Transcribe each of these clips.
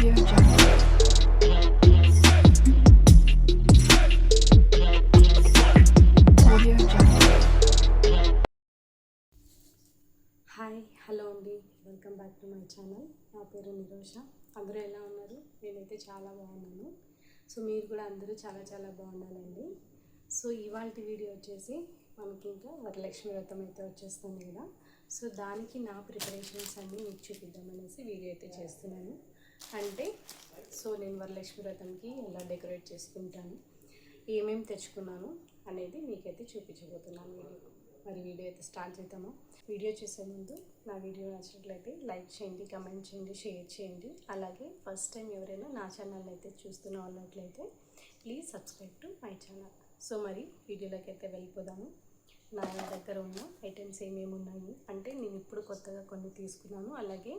Hi hello అండి. Welcome back to my channel నా పేరు నిరోష. అందరూ ఎలా ఉన్నారు? నేనైతే చాలా బాగున్నాను. సో మీరు కూడా అందరూ చాలా చాలా బాగుండాలండి. సో ఇవాళ వీడియో వచ్చేసి మనకి ఇంకా వరలక్ష్మి వ్రతం అయితే వచ్చేస్తుంది కదా. సో దానికి నా ప్రిపరేషన్స్ అన్నీ మీకు చూపిద్దామనేసి వీడియో అయితే చేస్తున్నాను. అంటే సో నేను వరలక్ష్మి వ్రతంకి ఎలా డెకరేట్ చేసుకుంటాను ఏమేమి తెచ్చుకున్నాను అనేది మీకైతే చూపించబోతున్నాను వీడియో. మరి వీడియో అయితే స్టార్ట్ చేద్దాము. వీడియో చేసే ముందు నా వీడియో నచ్చినట్లయితే లైక్ చేయండి కమెంట్ చేయండి షేర్ చేయండి. అలాగే ఫస్ట్ టైం ఎవరైనా నా ఛానల్ అయితే చూస్తున్న వాళ్ళట్లయితే please subscribe to my channel. So మరి వీడియోలోకి అయితే వెళ్ళిపోదాము. నా దగ్గర ఉన్న ఐటమ్స్ ఏమేమి ఉన్నాయి అంటే నేను ఇప్పుడు కొత్తగా కొన్ని తీసుకున్నాను. అలాగే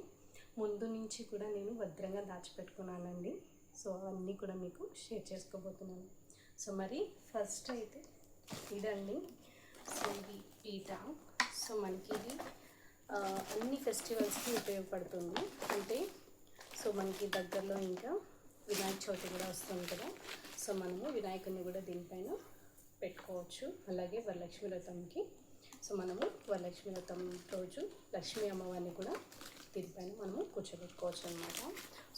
ముందు నుంచి కూడా నేను భద్రంగా దాచిపెట్టుకున్నానండి. సో అవన్నీ కూడా మీకు షేర్ చేసుకోబోతున్నాను. సో మరి ఫస్ట్ అయితే ఇదండి. సో ఇది పీట. సో మనకి ఇది అన్ని ఫెస్టివల్స్కి ఉపయోగపడుతుంది. అంటే సో మనకి దగ్గరలో ఇంకా వినాయక చవితి కూడా వస్తుంది కదా. సో మనము వినాయకుడిని కూడా దీనిపైన పెట్టుకోవచ్చు. అలాగే వరలక్ష్మి వ్రతంకి. సో మనము వరలక్ష్మి వ్రతం రోజు లక్ష్మీ అమ్మవారిని కూడా దీనిపైన మనము కూర్చోబెట్టుకోవచ్చు అనమాట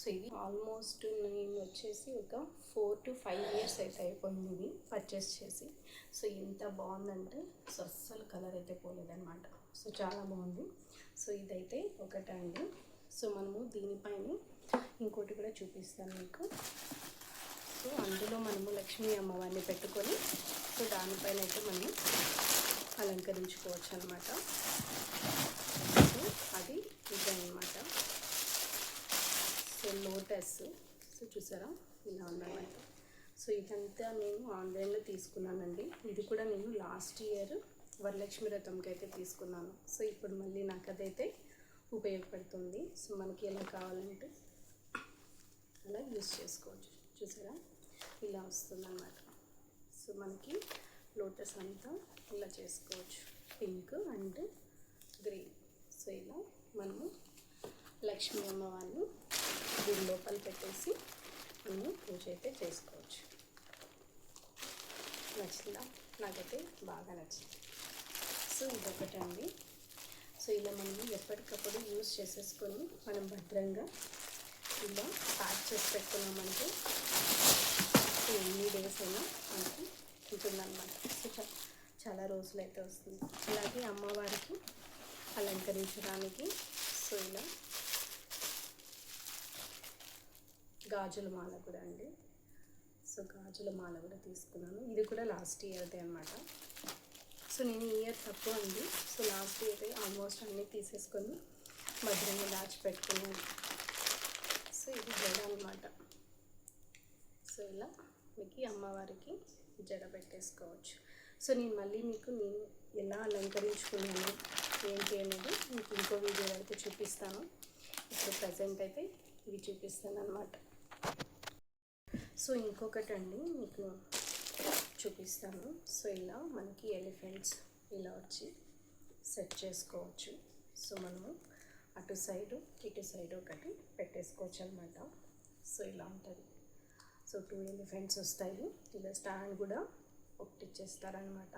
సో ఇది ఆల్మోస్ట్ నేను వచ్చేసి ఒక ఫోర్ టు ఫైవ్ ఇయర్స్ అయితే అయిపోయింది ఇది పర్చేస్ చేసి. సో ఎంత బాగుందంటే సో అస్సలు కలర్ అయితే పోలేదన్నమాట. సో చాలా బాగుంది. సో ఇదైతే ఒకటండి. సో మనము దీనిపైన ఇంకోటి కూడా చూపిస్తాను మీకు. సో అందులో మనము లక్ష్మీ అమ్మవారిని పెట్టుకొని సో దానిపైన అయితే మనం అలంకరించుకోవచ్చు అనమాట సో అది ఇదన్నమాట సో లోటస్. సో చూసారా? ఇలా ఉందన్నమాట. సో ఇదంతా నేను ఆన్లైన్లో తీసుకున్నానండి. ఇది కూడా నేను లాస్ట్ ఇయర్ వరలక్ష్మి రథంకి అయితే తీసుకున్నాను. సో ఇప్పుడు మళ్ళీ నాకు అదైతే ఉపయోగపడుతుంది. సో మనకి ఎలా కావాలంటే అలా యూస్ చేసుకోవచ్చు. చూసారా? ఇలా వస్తుందన్నమాట. సో మనకి లోటస్ అంతా ఇలా చేసుకోవచ్చు. Pink and green. సో ఇలా మనము లక్ష్మీ అమ్మవారిని దీని లోపల పెట్టేసి మనము పూజ అయితే చేసుకోవచ్చు. నచ్చిందా? నాకైతే బాగా నచ్చింది. సో ఇదొకటి అండి సో ఇలా మనం ఎప్పటికప్పుడు యూస్ చేసేసుకొని మనం భద్రంగా ఇలా ప్యాక్ చేసి పెట్టుకున్నామంటే ఎన్ని డేస్ అయినా మనకి ఉంటుందన్నమాట. సో చాలా రోజులు అయితే వస్తుంది. అలాగే అమ్మవారికి అలంకరించడానికి సో ఇలా గాజుల మాల కూడా అండి. సో గాజుల మాల కూడా తీసుకున్నాను. ఇది కూడా లాస్ట్ ఇయర్దే అనమాట సో నేను ఈ ఇయర్ తక్కువ అండి. సో లాస్ట్ ఇయర్ ఆల్మోస్ట్ అన్నీ తీసేసుకొని భద్రంగా దాచిపెట్టుకున్నాను. సో ఇది జడ అనమాట సో ఇలా మీకు అమ్మవారికి జడ పెట్టేసుకోవచ్చు. సో నేను మళ్ళీ మీకు నేను ఎలా అలంకరించుకున్నాను ఏంటి అనేది మీకు ఇంకో వీడియో అయితే చూపిస్తాను. ఇప్పుడు ప్రజెంట్ అయితే ఇవి చూపిస్తాను అనమాట సో ఇంకొకటి అండి మీకు చూపిస్తాను. సో ఇలా మనకి ఎలిఫెంట్స్ ఇలా వచ్చి సెట్ చేసుకోవచ్చు. సో మనము అటు సైడు ఇటు సైడ్ ఒకటి పెట్టేసుకోవచ్చు అనమాట సో ఇలా ఉంటుంది. సో టూ ఎలిఫెంట్స్ వస్తాయి. ఇలా స్టాండ్ కూడా ఒకటి ఇచ్చేస్తారనమాట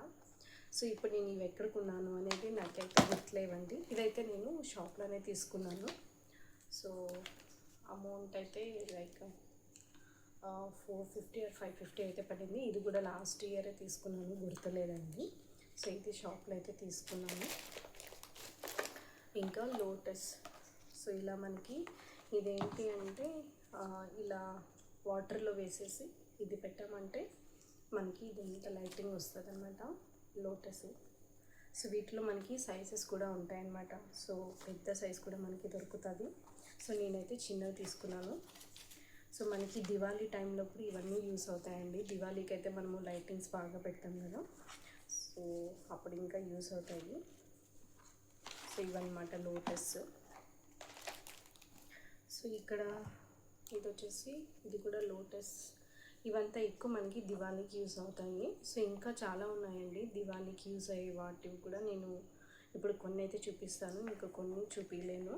సో ఇప్పుడు నేను ఇవి ఎక్కడ కొన్నాను అనేది నాకైతే గుర్తులేవండి. ఇదైతే నేను షాప్లోనే తీసుకున్నాను. సో అమౌంట్ అయితే like four fifty or five fifty అయితే పడింది. ఇది కూడా లాస్ట్ ఇయరే తీసుకున్నాను గుర్తులేదండి. సో ఇది షాప్లో అయితే తీసుకున్నాను. ఇంకా లోటస్. సో ఇలా మనకి ఇదేంటి అంటే ఇలా వాటర్లో వేసేసి ఇది పెట్టామంటే మనకి ఇది ఇంత లైటింగ్ వస్తుంది అనమాట లోటస్. సో వీటిలో మనకి సైజెస్ కూడా ఉంటాయన్నమాట. సో పెద్ద సైజ్ కూడా మనకి దొరుకుతుంది. సో నేనైతే చిన్నవి తీసుకున్నాను. సో మనకి దివాళీ టైంలో కూడా ఇవన్నీ యూస్ అవుతాయండి. దివాళీకి అయితే మనము లైటింగ్స్ బాగా పెడతాం కదా. సో అప్పుడు ఇంకా యూస్ అవుతాయి. సో ఇవన్నమాట లోటస్. సో ఇక్కడ ఇది వచ్చేసి ఇది కూడా లోటస్. ఇవంతా ఎక్కువ మనకి దివాళీకి యూస్ అవుతాయి. సో ఇంకా చాలా ఉన్నాయండి దివాళీకి యూస్ అయ్యే వాటివి కూడా నేను ఇప్పుడు కొన్ని అయితే చూపిస్తాను. ఇంకా కొన్ని చూపించలేను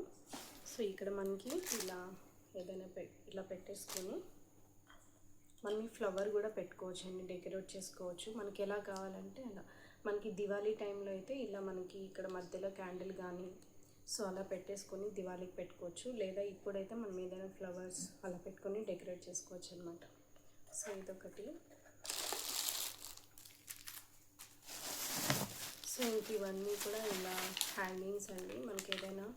సో ఇక్కడ మనకి ఇలా ఏదైనా పె ఇట్లా పెట్టేసుకొని మనం ఈ ఫ్లవర్ కూడా పెట్టుకోవచ్చు అండి డెకరేట్ చేసుకోవచ్చు. మనకి ఎలా కావాలంటే అలా. మనకి దివాళీ టైంలో అయితే ఇలా మనకి ఇక్కడ మధ్యలో క్యాండిల్ కానీ సో అలా పెట్టేసుకొని దివాళీకి పెట్టుకోవచ్చు. లేదా ఇప్పుడైతే మనం ఏదైనా ఫ్లవర్స్ అలా పెట్టుకొని డెకరేట్ చేసుకోవచ్చు అనమాట సో ఇదొకటి. సో ఇంక ఇవన్నీ కూడా ఇలా హ్యాంగింగ్స్ అండి. మనకి ఏదైనా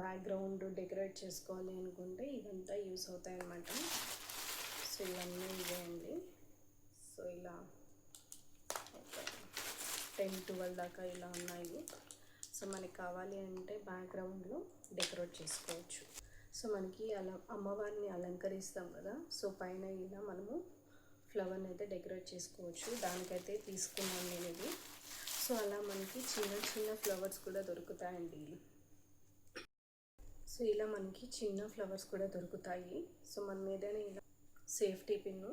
బ్యాక్గ్రౌండ్ డెకరేట్ చేసుకోవాలి అనుకుంటే ఇదంతా యూస్ అవుతాయి అన్నమాట. సో ఇవన్నీ ఇవే అండి. సో ఇలా టెన్ ట్వెల్వ్ దాకా ఇలా ఉన్నాయి. సో మనకి కావాలి అంటే బ్యాక్గ్రౌండ్లో డెకరేట్ చేసుకోవచ్చు. సో మనకి అలా అమ్మవారిని అలంకరిస్తాం కదా. సో పైన ఇలా మనము ఫ్లవర్ని అయితే డెకరేట్ చేసుకోవచ్చు. దానికైతే తీసుకున్నాను నేను ఇది. సో అలా మనకి చిన్న చిన్న ఫ్లవర్స్ కూడా దొరుకుతాయండి. సో ఇలా మనకి చిన్న ఫ్లవర్స్ కూడా దొరుకుతాయి. సో మనం ఏదైనా ఇలా సేఫ్టీ పిన్ను.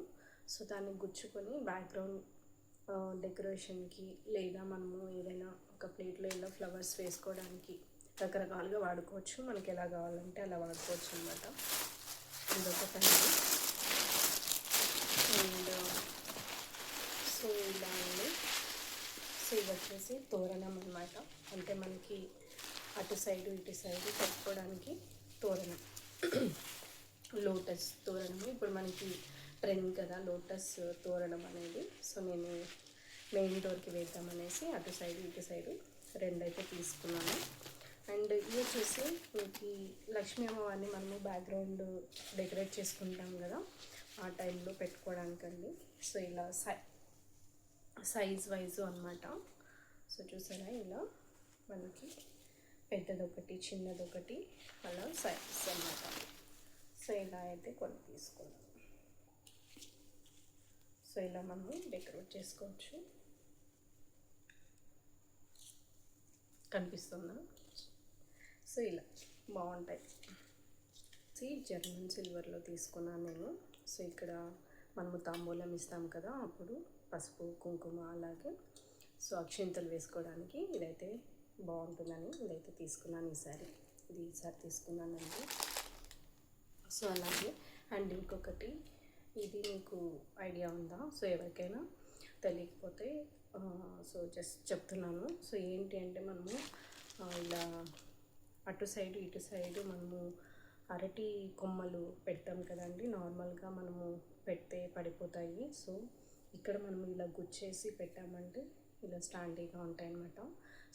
సో దాన్ని గుచ్చుకొని బ్యాక్గ్రౌండ్ డెకరేషన్కి లేదా మనము ఏదైనా ఒక ప్లేట్లో ఇలా ఫ్లవర్స్ వేసుకోవడానికి రకరకాలుగా వాడుకోవచ్చు. మనకి ఎలా కావాలంటే అలా వాడుకోవచ్చు అనమాట ఇదొకటండి అండ్ సో ఇలా అండి సో ఇది వచ్చేసి తోరణం అనమాట అంటే మనకి అటు సైడు ఇటు సైడు పెట్టుకోవడానికి తోరణం. లోటస్ తోరణం. ఇప్పుడు మనకి ట్రెండ్ కదా లోటస్ తోరణం అనేది. సో నేను మెయిన్ డోర్కి వేద్దామనేసి అటు సైడ్ ఇటు సైడు రెండు అయితే తీసుకున్నాను. అండ్ ఇది వచ్చేసి మనకి లక్ష్మీ అమ్మవారిని మనము బ్యాక్గ్రౌండ్ డెకరేట్ చేసుకుంటాం కదా ఆ టైంలో పెట్టుకోవడానికండి. సో ఇలా సై సైజ్ వైజు అనమాట సో చూసారా ఇలా మనకి పెద్దదొకటి చిన్నదొకటి అలా సైజ్ అన్నమాట. సో ఇలా అయితే కొన్ని తీసుకున్నాం. సో ఇలా మనం డెకరేట్ చేసుకోవచ్చు. కనిపిస్తుందా? సో ఇలా బాగుంటాయి. సో జర్మన్ సిల్వర్లో తీసుకున్నాను నేను. సో ఇక్కడ మనము తాంబూలం ఇస్తాం కదా అప్పుడు పసుపు కుంకుమ అలాగే. సో అక్షింతలు వేసుకోవడానికి ఇదైతే బాగుంటుందని ఇదైతే తీసుకున్నాను ఈసారి. ఇది ఈసారి తీసుకున్నానండి. సో అలాగే అండ్ ఇంకొకటి ఇది మీకు ఐడియా ఉందా? సో ఎవరికైనా తెలియకపోతే సో జస్ట్ చెప్తున్నాను. సో ఏంటి అంటే మనము ఇలా అటు సైడ్ ఇటు సైడ్ మనము అరటి కొమ్మలు పెడతాం కదండి. నార్మల్గా మనము పెడితే పడిపోతాయి. సో ఇక్కడ మనం ఇలా గుచ్చేసి పెట్టామంటే ఇలా స్టాండీగా ఉంటాయి అన్నమాట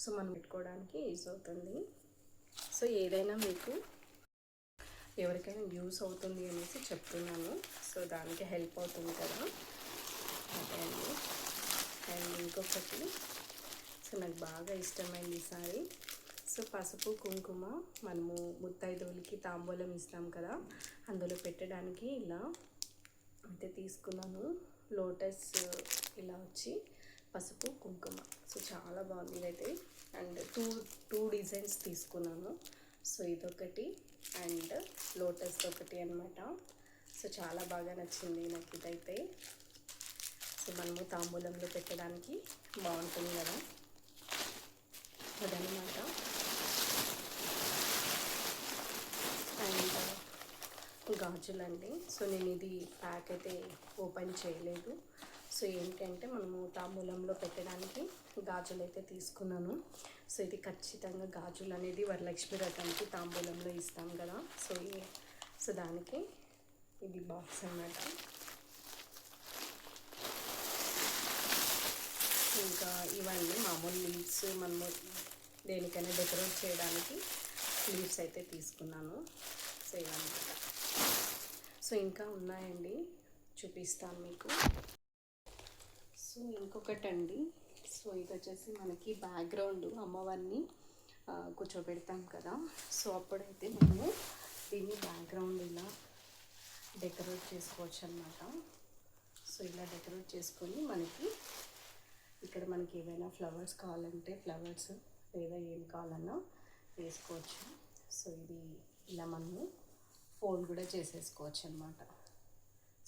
సో మనం పెట్టుకోవడానికి యూజ్ అవుతుంది. సో ఏదైనా మీకు ఎవరికైనా యూస్ అవుతుంది అనేసి చెప్తున్నాను. సో దానికి హెల్ప్ అవుతుంది కదా. అదే అండి. అండ్ ఇంకొకటి సో నాకు బాగా ఇష్టమైంది ఈసారి సో పసుపు కుంకుమ మనము ముత్తైదువులకి తాంబూలం ఇస్తాం కదా. అందులో పెట్టడానికి ఇలా అయితే తీసుకున్నాను. లోటస్ ఇలా వచ్చి పసుపు కుంకుమ. సో చాలా బాగుంది ఇదైతే. అండ్ టూ టూ డిజైన్స్ తీసుకున్నాను. సో ఇదొకటి అండ్ లోటస్ ఒకటి అనమాట సో చాలా బాగా నచ్చింది నాకు ఇదైతే. సో మనము తాంబూలంలో పెట్టడానికి బాగుంటుంది కదా. అదనమాట అండ్ గాజులండి. సో నేను ఇది ప్యాక్ అయితే ఓపెన్ చేయలేదు. సో ఏంటంటే మనము తాంబూలంలో పెట్టడానికి గాజులు అయితే తీసుకున్నాను. సో ఇది ఖచ్చితంగా గాజులు అనేది వరలక్ష్మి రథానికి తాంబూలంలో ఇస్తాం కదా. సో ఈ- సో దానికి ఇది బాక్స్ అన్నమాట. ఇంకా ఇవన్నీ మామూలు లీవ్స్ మనము దేనికైనా డెకరేట్ చేయడానికి లీవ్స్ అయితే తీసుకున్నాను. సో ఇవన్నమాట. సో ఇంకా ఉన్నాయండి. చూపిస్తాను మీకు. సో ఇంకొకటి అండి సో ఇది వచ్చేసి మనకి బ్యాక్గ్రౌండ్ అమ్మవారిని కూర్చోబెడతాం కదా. సో అప్పుడైతే మనము దీన్ని బ్యాక్గ్రౌండ్ ఇలా డెకరేట్ చేసుకోవచ్చు అనమాట సో ఇలా డెకరేట్ చేసుకొని మనకి ఇక్కడ మనకి ఏవైనా ఫ్లవర్స్ కావాలంటే ఫ్లవర్స్ లేదా ఏం కావాలన్నా వేసుకోవచ్చు. సో ఇది ఇలా మనము ఫోల్డ్ కూడా చేసేసుకోవచ్చు అనమాట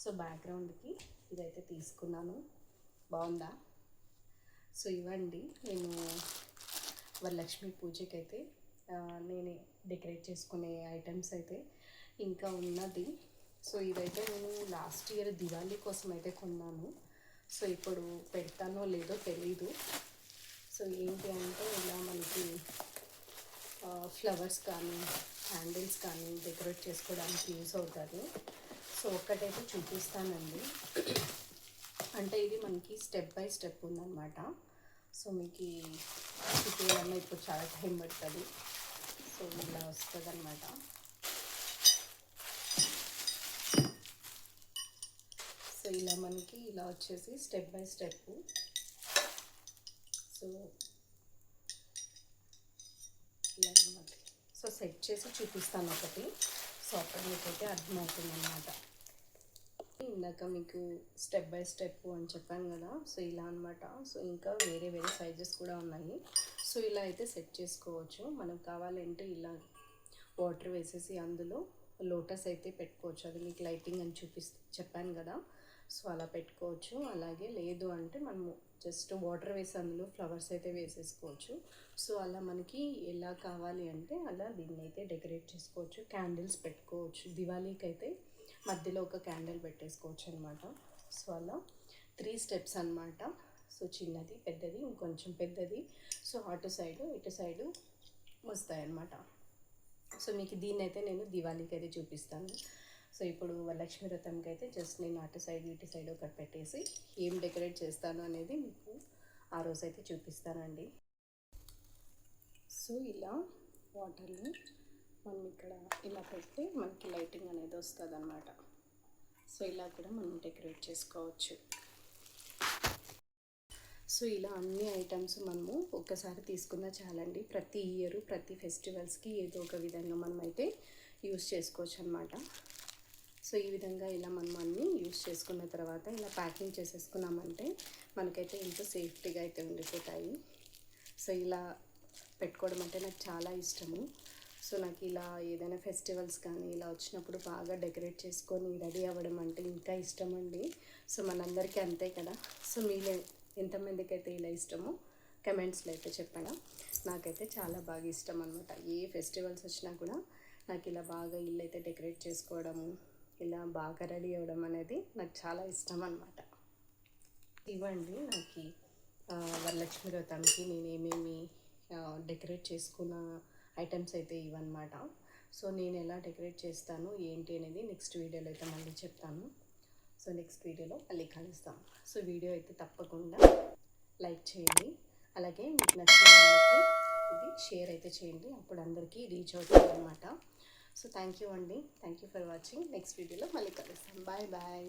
సో బ్యాక్గ్రౌండ్కి ఇదైతే తీసుకున్నాను. బాగుందా? సో ఇవ్వండి నేను వరలక్ష్మి పూజకి అయితే నేనే డెకరేట్ చేసుకునే ఐటమ్స్ అయితే ఇంకా ఉన్నది. సో ఇదైతే నేను లాస్ట్ ఇయర్ దివాళీ కోసం అయితే కొన్నాను. సో ఇప్పుడు పెడతానో లేదో తెలీదు. సో ఏంటి అంటే ఇలా మనకి ఫ్లవర్స్ కానీ హ్యాండిల్స్ కానీ డెకరేట్ చేసుకోవడానికి యూస్ అవుతుంది సో ఒక్కటైతే చూపిస్తానండి. అంటే ఇది మనకి స్టెప్ బై స్టెప్ ఉందన్నమాట. సో మీకు చూపించాలన్నా ఇప్పుడు చాలా టైం పడుతుంది. సో ఇలా వస్తుంది అనమాట సో ఇలా మనకి ఇలా వచ్చేసి స్టెప్ బై స్టెప్ సో ఇలా అన్నమాట. సో సెట్ చేసి చూపిస్తాను ఒకటి. సో అక్కడ మీకైతే అర్థమవుతుంది అన్నమాట ఇందాక మీకు స్టెప్ బై స్టెప్ అని చెప్పాను కదా సో ఇలా అనమాట సో ఇంకా వేరే వేరే సైజెస్ కూడా ఉన్నాయి. సో ఇలా అయితే సెట్ చేసుకోవచ్చు. మనకు కావాలంటే ఇలా వాటర్ వేసేసి అందులో లోటస్ అయితే పెట్టుకోవచ్చు. అది మీకు లైటింగ్ అని చూపి చెప్పాను కదా. సో అలా పెట్టుకోవచ్చు. అలాగే లేదు అంటే మనము జస్ట్ వాటర్ వేసి అందులో ఫ్లవర్స్ అయితే వేసేసుకోవచ్చు. సో అలా మనకి ఎలా కావాలి అంటే అలా దీన్ని అయితే డెకరేట్ చేసుకోవచ్చు. క్యాండిల్స్ పెట్టుకోవచ్చు. దివాళీకి అయితే మధ్యలో ఒక క్యాండిల్ పెట్టేసుకోవచ్చు అనమాట సో అలా త్రీ స్టెప్స్ అనమాట. సో చిన్నది పెద్దది ఇంకొంచెం పెద్దది. సో అటు సైడు ఇటు సైడు వస్తాయి అన్నమాట సో మీకు దీన్ని అయితే నేను దివాళీకి అయితే చూపిస్తాను. సో ఇప్పుడు వరలక్ష్మి వ్రతంకి అయితే జస్ట్ నేను అటు సైడ్ ఇటు సైడ్ ఒకటి పెట్టేసి ఏం డెకరేట్ చేస్తాను అనేది మీకు ఆ రోజు అయితే చూపిస్తానండి. సో ఇలా వాటర్ని మనం ఇక్కడ ఇలా పెడితే మనకి లైటింగ్ అనేది వస్తుంది అనమాట సో ఇలా కూడా మనం డెకరేట్ చేసుకోవచ్చు. సో ఇలా అన్ని ఐటమ్స్ మనము ఒక్కసారి తీసుకున్నా చాలండి. ప్రతి ఇయర్ ప్రతి ఫెస్టివల్స్కి ఏదో ఒక విధంగా మనం అయితే యూస్ చేసుకోవచ్చు అనమాట సో ఈ విధంగా ఇలా మనం అన్ని యూస్ చేసుకున్న తర్వాత ఇలా ప్యాకింగ్ చేసేసుకున్నామంటే మనకైతే ఎంతో సేఫ్టీగా అయితే ఉండిపోతాయి. సో ఇలా పెట్టుకోవడం అంటే నాకు చాలా ఇష్టము. సో నాకు ఇలా ఏదైనా ఫెస్టివల్స్ కానీ ఇలా వచ్చినప్పుడు బాగా డెకరేట్ చేసుకొని రెడీ అవ్వడం అంటే ఇంకా ఇష్టం అండి సో మనందరికీ అంతే కదా. సో మీలో ఎంతమందికి అయితే ఇలా ఇష్టమో కమెంట్స్లో అయితే చెప్పండి. నాకైతే చాలా బాగా ఇష్టం అనమాట ఏ ఫెస్టివల్స్ వచ్చినా కూడా నాకు ఇలా బాగా ఇల్లు అయితే డెకరేట్ చేసుకోవడము ఇలా బాగా రెడీ అవ్వడం అనేది నాకు చాలా ఇష్టం అనమాట ఇవ్వండి నాకు వరలక్ష్మి వ్రతానికి నేను ఏమేమి డెకరేట్ చేసుకున్న ఐటమ్స్ అయితే ఇవన్నమాట సో నేను ఎలా డెకరేట్ చేస్తాను ఏంటి అనేది నెక్స్ట్ వీడియోలో అయితే మళ్ళీ చెప్తాను. సో నెక్స్ట్ వీడియోలో మళ్ళీ కలుస్తాం సో వీడియో అయితే తప్పకుండా లైక్ చేయండి. అలాగే మీకు నచ్చిన వాళ్ళకి ఇది షేర్ అయితే చేయండి. అప్పుడు అందరికీ రీచ్ అవుతుంది అనమాట సో థ్యాంక్ యూ అండి. Thank you for watching. Next వీడియోలో మళ్ళీ కలుస్తాం. Bye bye.